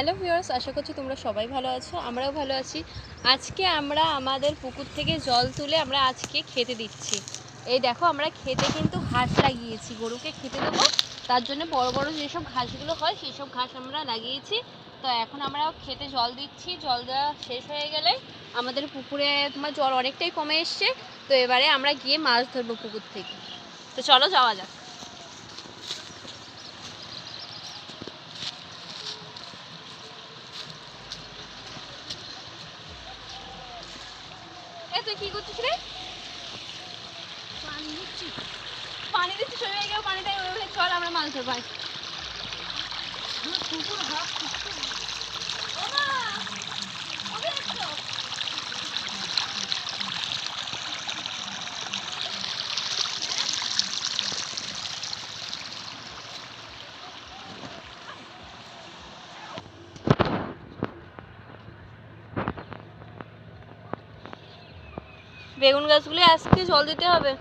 Hello viewers, আশা করছি তোমরা সবাই ভালো আছো, আমরাও ভালো আছি। আজকে আমরা আমাদের পুকুর থেকে জল তুলে আমরা আজকে খেতে দিচ্ছি। এই দেখো, আমরা খেতে কিন্তু ঘাস লাগিয়েছি, গরুকে খেতে দেবো। তার জন্য বড় বড় যেসব ঘাসগুলো হয় সেই সব ঘাস আমরা লাগিয়েছি। তো এখন আমরা খেতে জল দিচ্ছি, জল দেওয়া শেষ হয়ে গেলে আমাদের পুকুরে তোমার জল অনেকটাই কমে এসছে। তো এবারে আমরা গিয়ে মাছ ধরবো পুকুর থেকে। তো চলো যাওয়া যাক। কি করছিস রে? পানি দিচ্ছি। পানি দিচ্ছিস ওই গিয়ে পানিটা ওই চল, আমরা মাছ ধরবো বেগুন গাছগুলি আজকে জল দিতে হবে।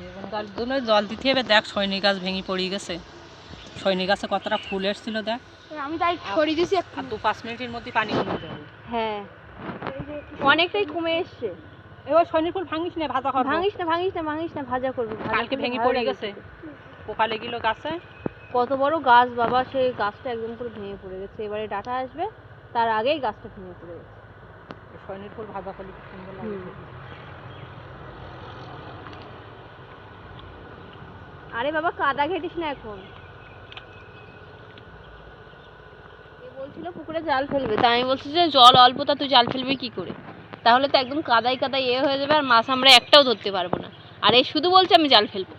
বেগুন গাছগুলো জল দিতে হবে। দেখ সৈনিক গাছ ভেঙে পড়ে গেছে। সৈনিক গাছে কতটা ফুল এসেছিল দেখ। আমি তাই ছড়িয়ে দিছি আর দু পাঁচ মিনিটের মধ্যে পানি কমে যাবে। হ্যাঁ। অনেকটাই কমে এসছে। এবার সৈনিক ফুল ভাঙিস না ভাজা খাব ভাঙিস না ভাঙিস না ভাঙিস না ভাজা করবি। কালকে ভেঙে পড়ে গেছে। পোকা লেগেছিল গাছে। কত বড় গাছ বাবা সেই গাছটা একদম পুরো ভেঙে পড়ে গেছে। এবারে ডাটা আসবে তার আগেই গাছটা ভেঙে পড়ে গেছে। সৈনিক ফুল ভাজা করলে কি সুন্দর লাগে। আরে বাবা, কাদা ঘেটিস না এখন। বলছিল পুকুরে জাল ফেলবে, তা আমি বলছি যে জল অল্প, তা তুই জাল ফেলবি কি করে? তাহলে তো একদম কাদাই কাদাই এ হয়ে যাবে, আর মাছ আমরা একটাও ধরতে পারব না। আর এই শুধু বলছে আমি জাল ফেলব।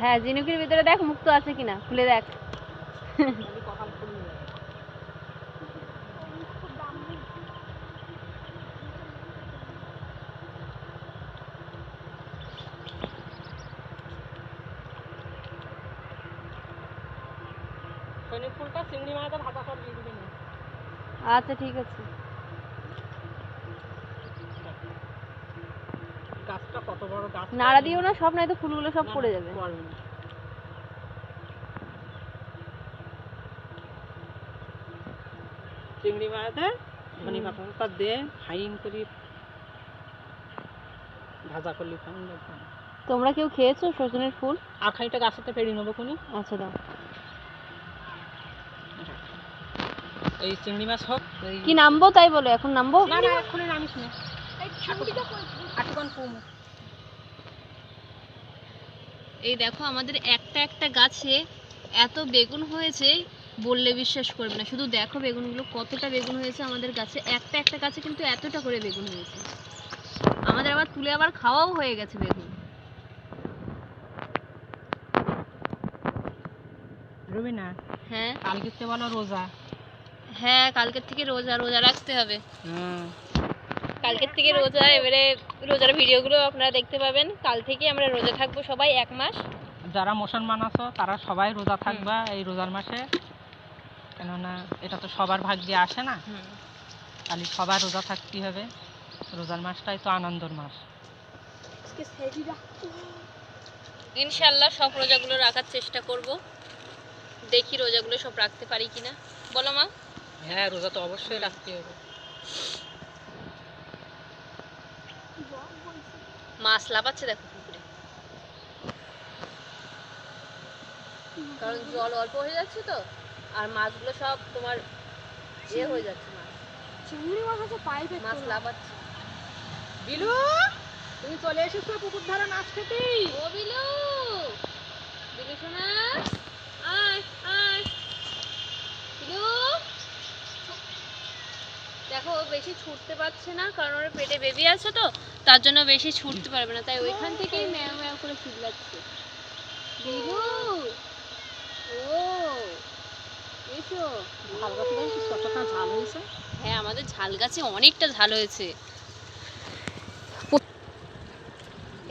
হ্যাঁ ঝিনুকের ভিতরে দেখ মুক্ত আছে কিনা, খুলে দেখ। ফুলটা চিংড়ি মাছটা ভাজা করে দিয়ে দিবি না আচ্ছা ঠিক আছে। গাছটা কত বড় গাছ? নাড়া দিও না সব নয়তো ফুলগুলো সব পড়ে যাবে পড়বে না। চিংড়ি ধনে হুম। পাতা দিয়ে ফাইন করে ভাজা করলে লাগবে তোমরা কেউ খেয়েছো সজনের ফুল? আর খানিকটা গাছতে পেড়ে নেব কোনি আচ্ছা দাও। এই চিংড়ি মাছ হোক কি নামবো তাই বলো এখন নামবো? না না এক্ষুনি নামিস না আটুকান কম। এই দেখো আমাদের একটা একটা গাছে এত বেগুন হয়েছে বললে বিশ্বাস করবে না। শুধু দেখো বেগুনগুলো কতটা বেগুন হয়েছে আমাদের গাছে। একটা একটা গাছে কিন্তু এতটা করে বেগুন হয়েছে। আমাদের আবার তুলে আবার খাওয়াও হয়ে গেছে বেগুন। হ্যাঁ? কালকে তো বলো রোজা। হ্যাঁ কালকের থেকে রোজা রোজা রাখতে হবে। কালকের থেকে রোজা এবারে রোজার ভিডিওগুলো আপনারা দেখতে পাবেন। কাল থেকে আমরা রোজা থাকব সবাই এক মাস। যারা মুসলমান আছো তারা সবাই রোজা থাকবা এই রোজার মাসে। কেননা এটা তো সবার ভাগ্যে আসে না। খালি সবার রোজা থাকতে হবে। রোজার মাসটাই তো আনন্দর মাস। ইনশাল্লাহ সব রোজাগুলো রাখার চেষ্টা করব। দেখি রোজাগুলো সব রাখতে পারি কিনা। বলো মা। হ্যাঁ রোজা তো অবশ্যই রাখতে হবে। মাছ লাফাচ্ছে দেখো পুকুরে। কারণ জল অল্প হয়ে যাচ্ছে তো। আর মাছগুলো সব তোমার ইয়ে হয়ে যাচ্ছে মাছ। চিংড়ি মাছ আছে পাইপে মাছ লাফাচ্ছে। বিলু তুমি চলে এসেছ পুকুর ধারে মাছ খেতে। ও বিলু বিলু সোনা আয় আয়। বিলু দেখো ও বেশি ছুটতে পারছে না কারণ ওর পেটে বেবি আছে তো তার জন্য বেশি ছুটতে পারবে না তাই ওইখান থেকেই ম্যাও ম্যাও করে চিল্লাচ্ছে। বিলু ও এসো ঝাল গাছ দেখছিস কতটা ঝাল হয়েছে? হ্যাঁ আমাদের ঝাল গাছে অনেকটা ঝাল হয়েছে।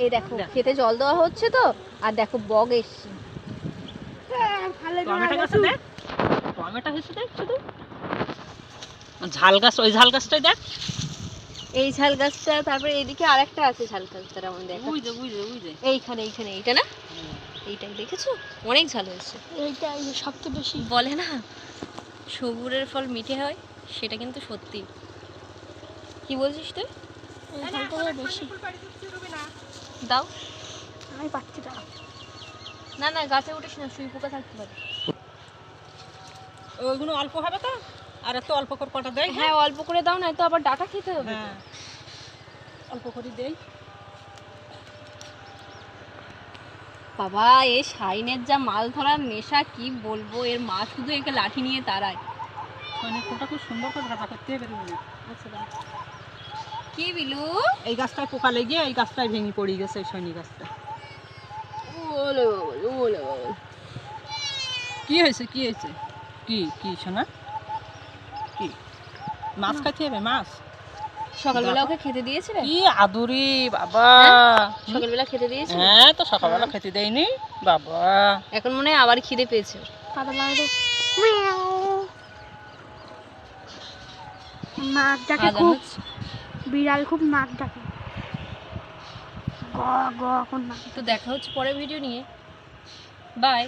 এই দেখো খেতে জল দেওয়া হচ্ছে তো আর দেখো বগ এসছে। টমেটো গাছে দেখ। টমেটো হয়েছে দেখ শুধু। ঝাল গাছ ওই ঝাল গাছটাই দেখ। এই ঝাল গাছটা তারপরে এইদিকে আরেকটা আছে ঝাল গাছটার আমাদের দেখা বুঝে বুঝে বুঝে এইখানে এইখানে এইটা না? এইটাই দেখেছ? অনেক ঝাল হয়েছে। এইটা সবচেয়ে বেশি। বলে না? সবুরের ফল মিঠে হয় সেটা কিন্তু সত্যি। কি বলছিস তুই? বেশি। দাও। আমি পাচ্ছি না। না না গাছে উঠিস না শুই পোকা থাকতে পারে। ওইগুলো অল্প হবে তো আর একটু অল্প করে কটা দেয় হ্যাঁ? অল্প করে দাও না তো আবার ডাটা খেতে হবে। হ্যাঁ। অল্প করে দেই। বাবা এ শাইনের যা মাল ধরার নেশা কি বলব? এর মা শুধু একে লাঠি নিয়ে তারায় মানে ফোনটা খুব সুন্দর করে করতে হবে। আচ্ছা কি বিলু? এই গাছটায় পোকা লেগে এই গাছটায় ভেঙে পড়ে গেছে এই শনি গাছটা। ওলে ওলে কি হয়েছে কি হয়েছে? কি কি শোনা? কি? মাছ খাইতে হবে মাছ? সকালবেলা ওকে খেতে দিয়েছিলে? কি আদুরি বাবা। সকালবেলা খেতে দিয়েছিলে হ্যাঁ তো সকালবেলা খেতে দেয়নি বাবা। এখন মনে হয় আবার খিদে পেয়েছে। পাতা লাগাতে নাক ডাকে খুব। হচ্ছে। বিড়াল খুব নাক ডাকে। গ গ এখন তো দেখা হচ্ছে পরের ভিডিও নিয়ে। বাই